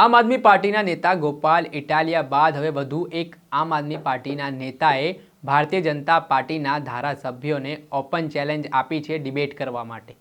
આમ આદમી પાર્ટીના નેતા ગોપાલ ઇટાલિયા બાદ હવે વધુ એક આમ આદમી પાર્ટીના નેતાએ ભારતીય જનતા પાર્ટીના ધારાસભ્યોને ઓપન ચેલેન્જ આપી છે ડિબેટ કરવા માટે.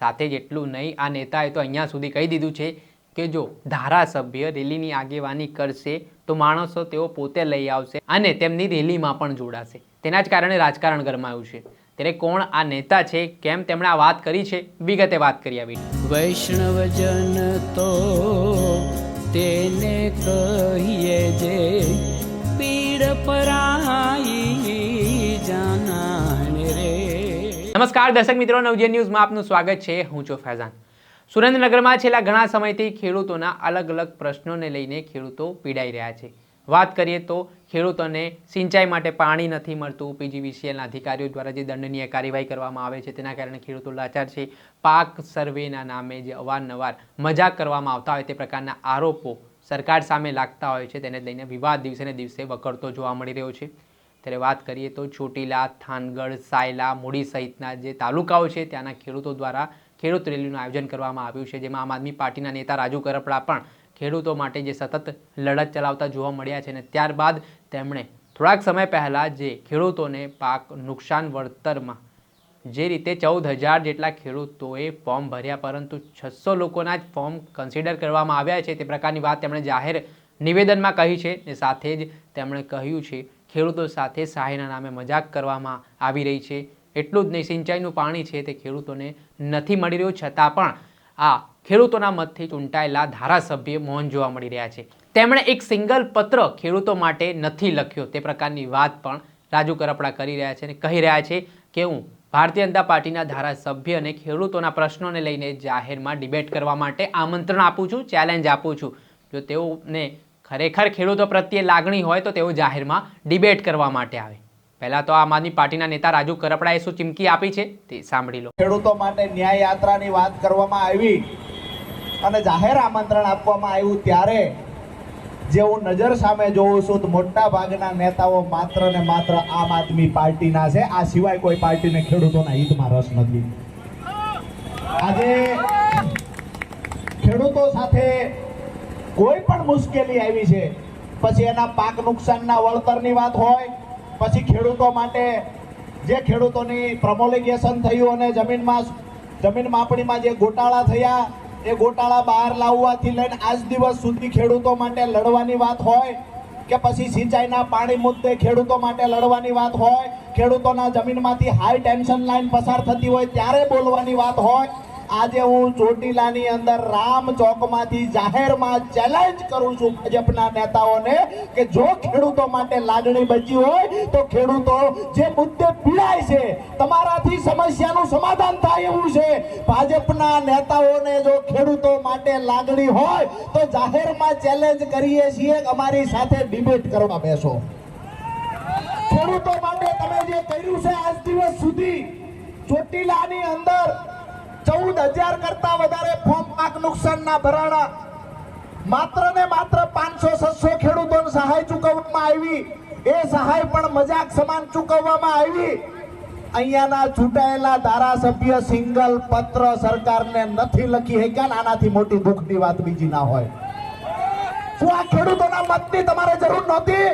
સાથે જ એટલું નહીં, આ નેતાએ તો અહીંયા સુધી કહી દીધું છે કે જો ધારાસભ્ય રેલીની આગેવાની કરશે તો માણસો તેઓ પોતે લઈ આવશે અને તેમની રેલીમાં પણ જોડાશે. તેના જ કારણે રાજકારણ ગરમાયું છે. ત્યારે કોણ આ નેતા છે, કેમ તેમણે આ વાત કરી છે? વિગતે વાત કરી આવી વૈષ્ણવજન તો તેને કહીએ જે પીડ પરાઈ જાનાને રે. નમસ્કાર, દર્શક મિત્રો, નવજે ન્યૂઝમાં આપનું સ્વાગત છે. હું છું ફૈઝાન. સુરેન્દ્રનગરમાં છેલ્લા ઘણા સમયથી ખેડૂતોના અલગ અલગ પ્રશ્નોને લઈને ખેડૂતો પીડાઈ રહ્યા છે. વાત કરીએ તો ખેડૂતોને સિંચાઈ માટે પાણી નથી મળતું. પીજીવીસીએલના અધિકારીઓ દ્વારા જે દંડનીય કાર્યવાહી કરવામાં આવે છે, તેના કારણે ખેડૂતો લાચાર છે. પાક સર્વેના નામે જે અવારનવાર મજાક કરવામાં આવતા હોય તે પ્રકારના આરોપો સરકાર સામે લાગતા હોય છે. તેને લઈને વિવાદ દિવસે ને દિવસે વકરતો જોવા મળી રહ્યો છે. ત્યારે વાત કરીએ તો ચોટીલા, થાનગઢ, સાયલા, મૂડી સહિતના જે તાલુકાઓ છે, ત્યાંના ખેડૂતો દ્વારા ખેડૂત રેલીનું આયોજન કરવામાં આવ્યું છે, જેમાં આમ આદમી પાર્ટીના નેતા રાજુ કરપડા પણ ખેડૂતો માટે જે સતત લડત ચલાવતા જોવા મળ્યા છે અને ત્યારબાદ તેમણે થોડાક સમય પહેલાં જે ખેડૂતોને પાક નુકસાન વળતરમાં જે રીતે ચૌદ હજાર જેટલા ખેડૂતોએ ફોર્મ ભર્યા, પરંતુ છસો લોકોના જ ફોર્મ કન્સિડર કરવામાં આવ્યા છે તે પ્રકારની વાત તેમણે જાહેર નિવેદનમાં કહી છે ને સાથે જ તેમણે કહ્યું છે, ખેડૂતો સાથે સહાયના નામે મજાક કરવામાં આવી રહી છે. એટલું જ નહીં, સિંચાઈનું પાણી છે તે ખેડૂતોને નથી મળી રહ્યું. છતાં પણ આ ખેડૂતોના મતથી ચૂંટાયેલા ધારાસભ્ય મૌન જોવા મળી રહ્યા છે. તેમણે એક સિંગલ પત્ર ખેડૂતો માટે નથી લખ્યો. તે પ્રકારની વાત પણ રાજુ કરપડા કરી રહ્યા છે અને કહી રહ્યા છે કે હું ભારતીય જનતા પાર્ટીના ધારાસભ્ય અને ખેડૂતોના પ્રશ્નોને લઈને જાહેરમાં ડિબેટ કરવા માટે આમંત્રણ આપું છું, ચેલેન્જ આપું છું. જો તેઓને ખરેખર ખેડૂતો પ્રત્યે લાગણી હોય તો તેઓ જાહેરમાં ડિબેટ કરવા માટે આવે. પહેલા તો આમ આદમી પાર્ટીના નેતા રાજુ કરપડાએ શું ચીમકી આપી છે તે સાંભળી લો. ખેડૂતો માટે ન્યાય યાત્રાની વાત કરવામાં આવી અને જાહેર આમંત્રણ આપવામાં આવ્યું ત્યારે જે હું નજર સામે જોઉં છું તો મોટા ભાગના નેતાઓ માત્ર ને માત્ર આમ આદમી પાર્ટીના છે. આ સિવાય કોઈ પાર્ટીને ખેડૂતોના હિતમાં રસ નથી. આજે ખેડૂતો સાથે કોઈ પણ મુશ્કેલી આવી છે. પછી એના પાક નુકસાનના વળતરની વાત હોય પછી ખેડૂતો માટે જે ખેડૂતોની પ્રમોલિગેશન થયું અને જમીનમાં જમીન માપણીમાં જે ગોટાળા થયા, એ ગોટાળા બહાર લાવવાથી લઈને આજ દિવસ સુધી ખેડૂતો માટે લડવાની વાત હોય કે પછી સિંચાઈના પાણી મુદ્દે ખેડૂતો માટે લડવાની વાત હોય, ખેડૂતોના જમીનમાંથી હાઈ ટેન્શન લાઈન પસાર થતી હોય ત્યારે બોલવાની વાત હોય આજે હું ચોટીલાની અંદર રામ ચોકમાંથી જાહેરમાં ચેલેન્જ કરું છું ભાજપના નેતાઓને કે જો ખેડૂતો માટે લાગણી બચી હોય તો ખેડૂતો જે મુદ્દે પીડાય છે, તમારાથી સમસ્યાનું સમાધાન થાય એવું છે. ભાજપના નેતાઓને જો ખેડૂતો માટે લાગણી હોય તો જાહેરમાં ચેલેન્જ કરીએ છીએ, અમારી સાથે ડિબેટ કરવા બેસો. ખેડૂતો માટે તમે જે કર્યું છે, આજ દિવસ સુધી ચોટીલાની અંદર ચૌદ હજાર કરતા વધારે ફોર્મ પાક નુકસાનના ભરાણા. માત્ર ને માત્ર પાંચસો, છસો ખેડૂતોને સહાય ચૂકવવામાં આવી. એ સહાય પણ મજાક સમાન ચૂકવવામાં આવી. અહીંયાના ચૂંટાયેલા ધારાસભ્ય સિંગલ પત્ર સરકારને નથી લખી શક્યા આનાથી મોટી દુઃખની વાત બીજી ના હોય. શું આ ખેડૂતોના મતની તમારે જરૂર નહોતી?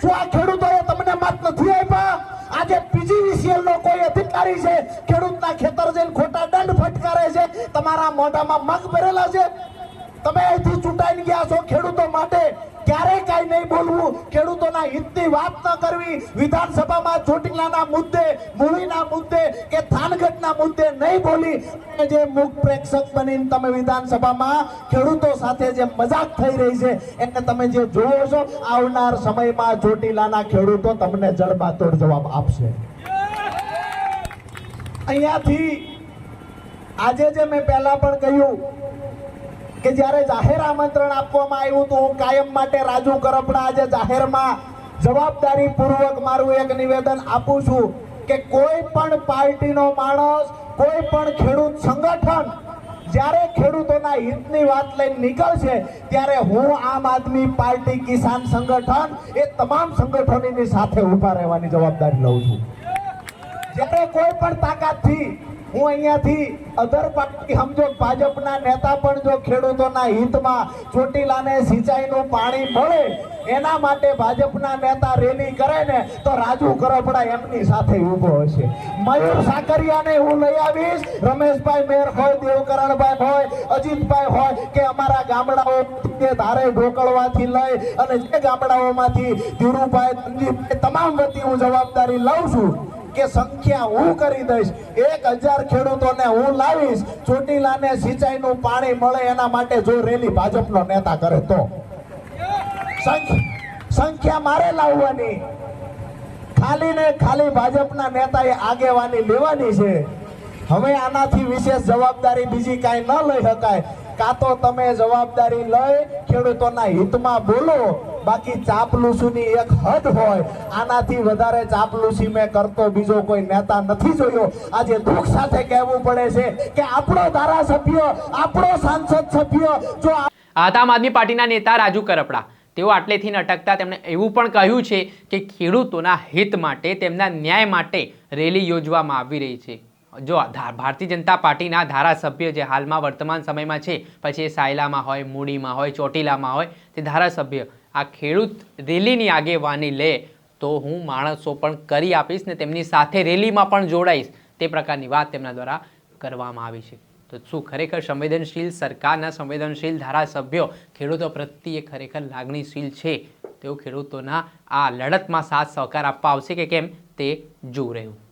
શું આ ખેડૂતોએ તમને મત નથી આપ્યા? આજે પીજીવીસીએલ નો કોઈ અધિકારી છે, ખેડૂતના ખેતર જઈને ખોટા તમારા મોઢામાં મગ ભરેલા છે. તમે અહીંથી ચૂંટાઈને ગયા છો ખેડૂતો માટે. ક્યારે કાંઈ નહીં બોલવું. ખેડૂતોના હિતની વાત ન કરવી. વિધાનસભામાં ચોટીલાના મુદ્દે, મૂળીના મુદ્દે કે થાનગઢના મુદ્દે નહીં બોલી. જે મુખ પ્રેક્ષક બનીને તમે વિધાનસભામાં ખેડૂતો સાથે જે મજાક થઈ રહી છે, એને તમે જે જોવો છો, આવનાર સમયમાં ચોટીલાના ખેડૂતો તમને જડબાતોડ જવાબ આપશે. અહીંયાથી આજે જે મેં પહેલા પણ કહ્યું કે જ્યારે જાહેર આમંત્રણ આપવામાં આવ્યું તો હું કાયમ માટે રાજુ કરપડા આજે જાહેરમાં જવાબદારી પૂર્વક મારું એક નિવેદન આપું છું કે કોઈ પણ પાર્ટીનો માણસ, કોઈ પણ ખેડૂત સંગઠન જ્યારે ખેડૂતોના હિતની વાત લઈને નીકળશે, ત્યારે હું આમ આદમી પાર્ટી કિસાન સંગઠન એ તમામ સંગઠનોની સાથે ઊભા રહેવાની જવાબદારી લઉં છું. જ્યારે કોઈ પણ તાકાતથી હું અહીંયાથી અધર પાર્ટી સમજો ભાજપના નેતા પણ જો ખેડૂતોના હિતમાં ચોટીલાને સિંચાઈનું પાણી મળે, એના માટે ભાજપના નેતા રેલી કરે ને, તો રાજુ કરપડા એમની સાથે ઊભો હશે. મયુર સાકરિયાને હું લઈ આવીશ. રમેશભાઈ મેર હોય, દેવકરણભાઈ હોય, અજીતભાઈ હોય, કે અમારા ગામડાઓ કે ધારે ઢોકળવાથી લઈ અને જે ગામડાઓમાંથી ધીરુભાઈ, ધનજીભાઈ, તમામ વતી હું જવાબદારી લઉં છું. કે સંખ્યા હું કરી દઈશ. એક હજાર ખેડૂતોને હું લાવીશ. ચોટીલાને સિંચાઈનું પાણી મળે એના માટે જો રેલી ભાજપનો નેતા કરે તો. સંખ્યા મારે લાવવાની. ખાલી ને ખાલી ભાજપના નેતાએ આગેવાની લેવાની છે. હવે આનાથી વિશેષ જવાબદારી બીજી કાંઈ ન લઈ શકાય. કાં તો તમે જવાબદારી લઈ ખેડૂતોના હિતમાં બોલો. બાકી ચાપલુસીની એક હદ હોય. આનાથી વધારે ચાપલુસી મેં કરતો બીજો કોઈ નેતા નથી જોયો. આજે દુઃખ સાથે કહેવું પડે છે કે આપણો ધારાસભ્ય, આપણો સાંસદ સભ્ય જો આમ આદમી પાર્ટીના નેતા રાજુ કરપડા. તેઓ આટલેથી અટકતા તેમણે એવું પણ કહ્યું છે કે ખેડૂતોના હિત માટે તેમના ન્યાય માટે રેલી યોજવામાં આવી રહી છે. જો ભારતીય જનતા પાર્ટીના ધારાસભ્ય જે હાલમાં વર્તમાન સમયમાં છે, પછી એ સાયલામાં હોય, મૂડીમાં હોય, ચોટીલામાં હોય, તે ધારાસભ્ય, આ ખેડૂત રેલીની આગેવાની લે તો હું માણસો પણ કરી આપીશ ને તેમની સાથે રેલીમાં પણ જોડાઈશ. તે પ્રકારની વાત તેમના દ્વારા કરવામાં આવી છે. તો શું ખરેખર સંવેદનશીલ સરકારના સંવેદનશીલ ધારાસભ્યો ખેડૂતો પ્રત્યે ખરેખર લાગણીશીલ છે? તેઓ ખેડૂતોના આ લડતમાં સાથ સહકાર આપવા આવશે કે કેમ? તે જોવું રહ્યું.